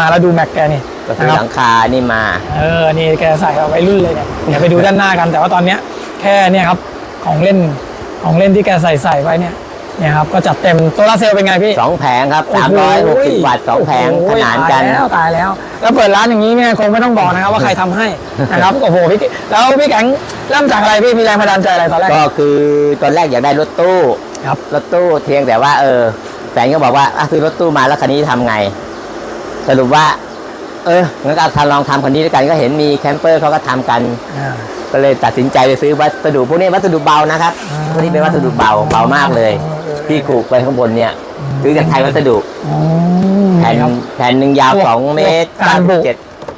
มาแล้วดูแม็กแกนี่ก็คือนะคหรับลังคานี่มา เออ นี่แกใส่เอาไว้รุ่นเลยเนี่ย เดี๋ยวไปดูด้านหน้ากัน แต่ว่าตอนเนี้ยแค่เนี่ยครับ ของเล่น ของเล่นที่แกใส่ใส่ไว้เนี่ย เนี่ยครับ ก็จัดเต็มโซลาร์เซลล์เป็นไงพี่สองแผงครับโอ้โห360วัตต์สองแผงโโหขนานกัน ตายแล้วตายแล้ว แล้วเปิดร้านอย่างนี้เนี่ยคงไม่ต้องบอกนะครับว่าใครทำให้นะครับ โอ้โหพี่ แล้วพี่แก๊งเริ่มจากอะไรพี่ มีแรงบันดาลใจอะไรตอนแรก ก็คือตอนแรกอยากได้รถตู้ ครับ รถตู้เพียงแต่ว่าเออแฟนก็บอกว่าอะซื้อรถตู้มาแล้วคันนี้ทำไง สรุปว่า เอองั้นก็ทำลองทำคันนี้ด้วยกันก็เห็นมีแคมเปอร์เขาก็ทำกันอ่าก็เลยตัดสินใจไปซื้อวัสดุพวกนี้วัสดุเบานะครับอ่าพวกนี้เป็นวัสดุเบาเบามากเลยเออเออที่ขูกไปข้างบนเนี่ยซื้อจากไทยวัสดุอืมแผ่นครับแผ่นหนึ่งยาวพวกสองเมตรพวกการบุเจ็ด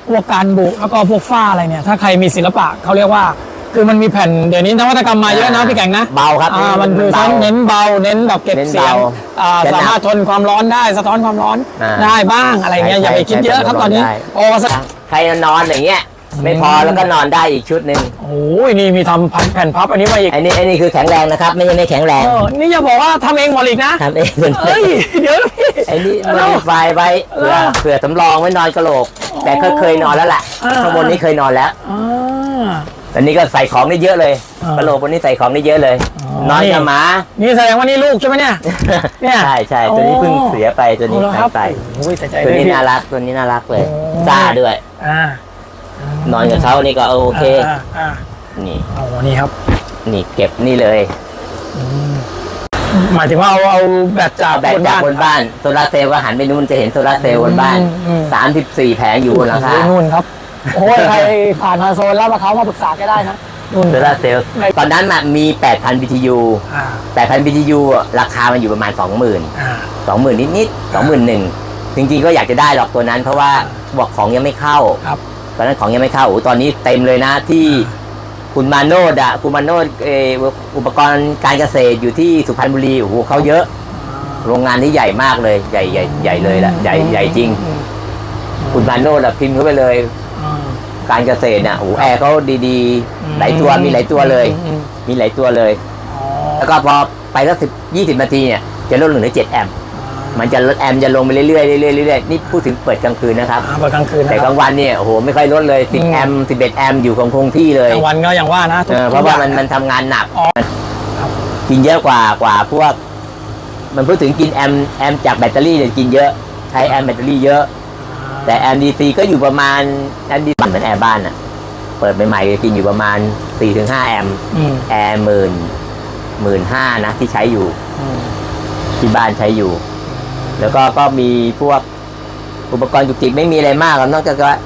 พวกการบุแล้วก็พวกฝ้าอะไรเนี่ย ถ้าใครมีศิลปะเขาเรียกว่า คือมันมีแผ่นเดี๋ยวนี้นวัตกรรมมาเยอะนะพี่แก่งนะเบาครับอ่ามันคือเบาทั้งเน้นเบาเน้นแบบเก็บเน้นเสียงเบาอ่าเน้นหนักสามารถทนความร้อนได้สะท้อนความร้อนอ่าได้บ้างอะไรเงี้ยใช่อย่าไปคิดเยอะครับใช่ตอนนี้ได้โอ้สักใครนอนอย่างเงี้ยไม่พอแล้วก็นอนได้อีกชุดหนึ่งโอ้ยนี่มีทำแผ่นพับอันนี้มาอีกไอ้นี่ไอ้นี่คือแข็งแรงนะครับ ไม่ใช่ไม่แข็งแรงเออนี่อย่าบอกว่าทำเองหมดอีกนะทำเองเอ้ยเดี๋ยวนะพี่ไอ้นี่แล้มัวนไฟไว้เผื่อแล้วเผื่อสำรองไว้นอนกระโหลก แต่ก็เคยนอนแล้วแหละอ่าข้างบนนี้เคยนอนแล้ว อ่าอันนี้ก็ใส่ของได้เยอะเลยอ่ากระโหลกบนนี้ใส่ของได้เยอะเลยอ๋อนอนกับหมา นี่แสดงว่านี่ลูกใช่ไหมเนี่ย เนี่ยใช่ใช่ตัวนี้เพิ่งเสียไปตัวนี้เอาละคหารัยไปโอ้ยแต่ใจตัวด้วยนี้พี่ น่ารักตัวนี้น่ารักเลยโอ้ ซ่าด้วย อ่านอนกับเขานี่ก็โอเคอ่าอ่านี่โอ้นี่ครับนี่เก็บนี่เลยหมายถึงว่าเอาเอาแบตจากแบตจากบนบ้านโซลาร์เซลล์ก็หันไปนู่นจะเห็นโซลาร์เซลล์บนบ้านอืมอืมสามสิบสี่แผงอยู่บนหลังคาโอ้ยนู่นครับ โอ้ยใครผ่านมาโซนแล้วมาเขามาปรึกษาก็ได้นะนู่น โซลาร์เซลล์ตอนนั้นน่ะมี 8,000 BTU อ่า8,000 BTU อะราคามันอยู่ประมาณ 20,000 อ่า 20,000นิดๆ21,000จริงๆก็อยากจะได้หรอกตัวนั้น เพราะว่าบอกของยังไม่เข้า ครับ ตอนนั้นของยังไม่เข้าโอ้ตอนนี้เต็มเลยนะที่คุณมาโนดอะคุณมาโนดเอออุปกรณ์การเกษตรอยู่ที่สุพรรณบุรีโอ้โหเขาเยอะ โรงงานนี้ใหญ่มากเลย ใหญ่ใหญ่ใหญ่เลยแหละใหญ่ใหญ่จริงอืมคุณมาโนดอะพิมพ์เข้าไปเลยอ่า การเกษตรเนี่ยโอ้โหแอร์เขาดีอืมๆหลายตัวมีหลายตัวเลยอืมมีหลายตัวเลยอ๋อแล้วก็พอไปสักสิบยี่สิบนาทีเนี่ยจะลดเหลือเจ็ดแอมป์มันจะลดแอมป์จะลงไปเรื่อยๆเรื่อยๆเรื่อยๆนี่พูดถึงเปิดกลางคืนนะครับอ่าเปิดกลางคืนแต่นะคกรับลางวันเนี่ยโอ้โหไม่ค่อยลดเลยสิบอืมแอมป์สิบเอ็ดแอมป์อยู่คงคงที่เลยกลางวันก็อย่างว่านะทุกเออเพราะว่ามันทุกอย่งมันทำงานหนักอ๋อครับกินเยอะกว่ากว่าพวกมันพูดถึงกินแอมป์แอมป์จากแบตเตอรี่เนี่ยกินเยอะ ใช้แอมป์แบตเตอรี่เยอะ แต่แอมป์ดีซีก็อยู่ประมาณแอมป์ดีเหมือนแอร์บ้านอะเปิดใหม่ๆกินอยู่ประมาณ4-5แอมป์อืมแอร์หมื่นหมื่นห้านะที่ใช้อยู่ อืมที่บ้านใช้อยู่ แล้วก็ก็มีพวกอุปกรณ์จุกจิกไม่มีอะไรมากหรอกนอกจากว่า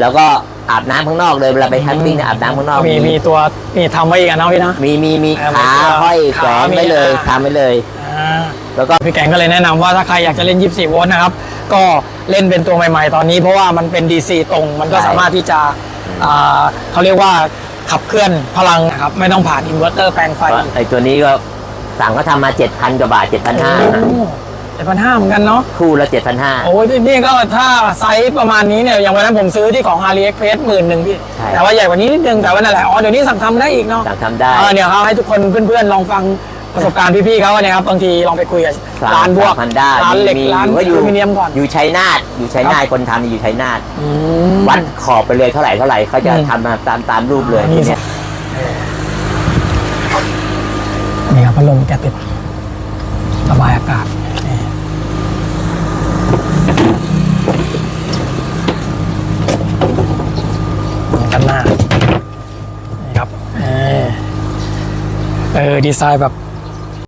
แล้วก็อาบน้ำข้างนอกเลยเวลาไปแคมปิ้งเนี่ยอาบน้ำข้างนอกมีมีตัวมีทำไว้อีกอันเนาะพี่นะ มีมีมีเออขามีตัวห้อยแขวนขามีไว้เลยอ่า ทำไว้เลย อ่า แล้วก็พี่แกงก็เลยแนะนำว่าถ้าใครอยากจะเล่น 24 โวลต์นะครับ ก็เล่นเป็นตัวใหม่ๆ ตอนนี้เพราะว่ามันเป็น DC ตรง มันก็ใช่สามารถที่จะอ่าเขาเรียกว่าขับเคลื่อนพลังนะครับ ไม่ต้องผ่านอินเวอร์เตอร์แปลงไฟไอ้ตัวนี้ก็สั่งก็ทำมาเจ็ดพันกว่าบาทเจ็ดพันห้าเจ็ดพันห้าเหมือนกันเนาะคู่ละเจ็ดพันห้าโอ้ยนี่ก็ถ้าไซส์ประมาณนี้เนี่ย อย่างวันนั้นผมซื้อที่ของ AliExpress หมื่นหนึ่งพี่ใช่แต่ว่าใหญ่กว่านี้นิดนึงแต่ว่านั่นแหละอ๋อเดี๋ยวนี้สั่งทำได้อีกเนาะสั่งทำได้เออเนี่ยเขาให้ทุกคนเพื่อนๆลองฟัง ประสบการณ์พี่ๆเขาเนี่ยครับบางทีลองไปคุยกับสั่งร้านพวกทำได้ร้านเหล็กมีร้านมีออยู่ลูมิเนียมก่อนอยู่ชัยนาทอยู่ชัยนาทคนทำอยู่ชัยนาทอืมวัดขอบไปเลยเท่าไหร่เท่าไหร่เขาจะอืมทำมาตามตามรูปเลยนี่สินี่ครับพัดลมแกติดระบายอากาศนี่กันหน้านี่ครับเออเออดีไซน์แบบ